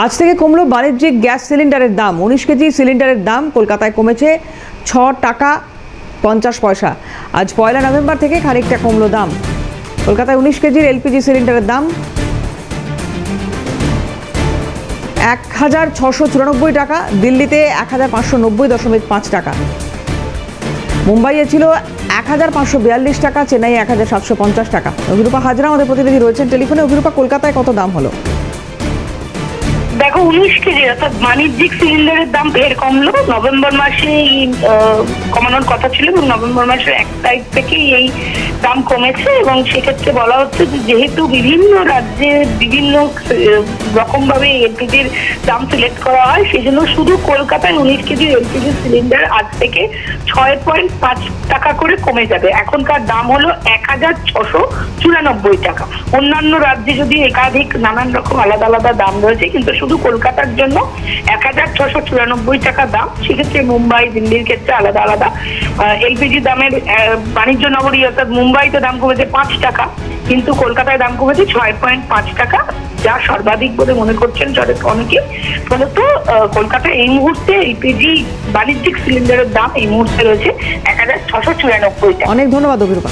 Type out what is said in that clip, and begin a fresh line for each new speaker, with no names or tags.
আজ থেকে কমলো বাণিজ্যিক গ্যাস সিলিন্ডারের দাম। উনিশ কেজি সিলিন্ডারের দাম কলকাতায় কমেছে ছ টাকা পঞ্চাশ পয়সা। আজ পয়লা নভেম্বর থেকে খানিকটা কমলো দাম। কলকাতায় উনিশ কেজির এলপিজি সিলিন্ডারের দাম এক হাজার ছশো চুরানব্বই টাকা, দিল্লিতে এক হাজার পাঁচশো নব্বই দশমিক পাঁচ টাকা। মুম্বাইয়ে ছিল এক হাজার পাঁচশো বিয়াল্লিশ টাকা চেন্নাই এক হাজার সাতশো পঞ্চাশ টাকা। অভিরূপা হাজরা আমাদের প্রতিনিধি রয়েছেন। টেলিফোনে অভিরূপা, কলকাতায় কত দাম হলো?
দেখো, উনিশ কেজি, অর্থাৎ বাণিজ্যিক সিলিন্ডারের দাম ফের কমলো। নভেম্বর মাসে কমানোর কথা ছিল এবং নভেম্বর মাসের এক তারিখ থেকেই এই দাম কমেছে এবং সেক্ষেত্রে বলা হচ্ছে যে যেহেতু বিভিন্ন রাজ্যে বিভিন্ন রকম ভাবে এলপিজির দাম সিলেক্ট করা হয় সেই জন্য শুধু কলকাতায় উনিশ কেজির এলপিজি সিলিন্ডার আজ থেকে ছয় পয়েন্ট পাঁচ টাকা করে কমে যাবে। এখনকার দাম হলো এক হাজার ছশো চুরানব্বই টাকা। অন্যান্য রাজ্যে যদি একাধিক নানান রকম আলাদা আলাদা দাম রয়েছে, কিন্তু শুধু কলকাতার জন্য এক হাজার ছশো চুরানব্বই টাকা দাম। সেক্ষেত্রে মুম্বাই, দিল্লির ক্ষেত্রে আলাদা আলাদা। এলপিজি দামের বাণিজ্য নগরী অর্থাৎ মুম্বাইতে দাম কমেছে পাঁচ টাকা, কিন্তু কলকাতায় দাম কমেছে ছয় পয়েন্ট পাঁচ টাকা, যা সর্বাধিক বলে মনে করছেন অনেকে। ফলত কলকাতায় এই মুহূর্তে এলপিজি বাণিজ্যিক সিলিন্ডারের দাম এই মুহূর্তে রয়েছে এক হাজার ছশো চুরানব্বই টাকা।
অনেক ধন্যবাদ অভিরূপা।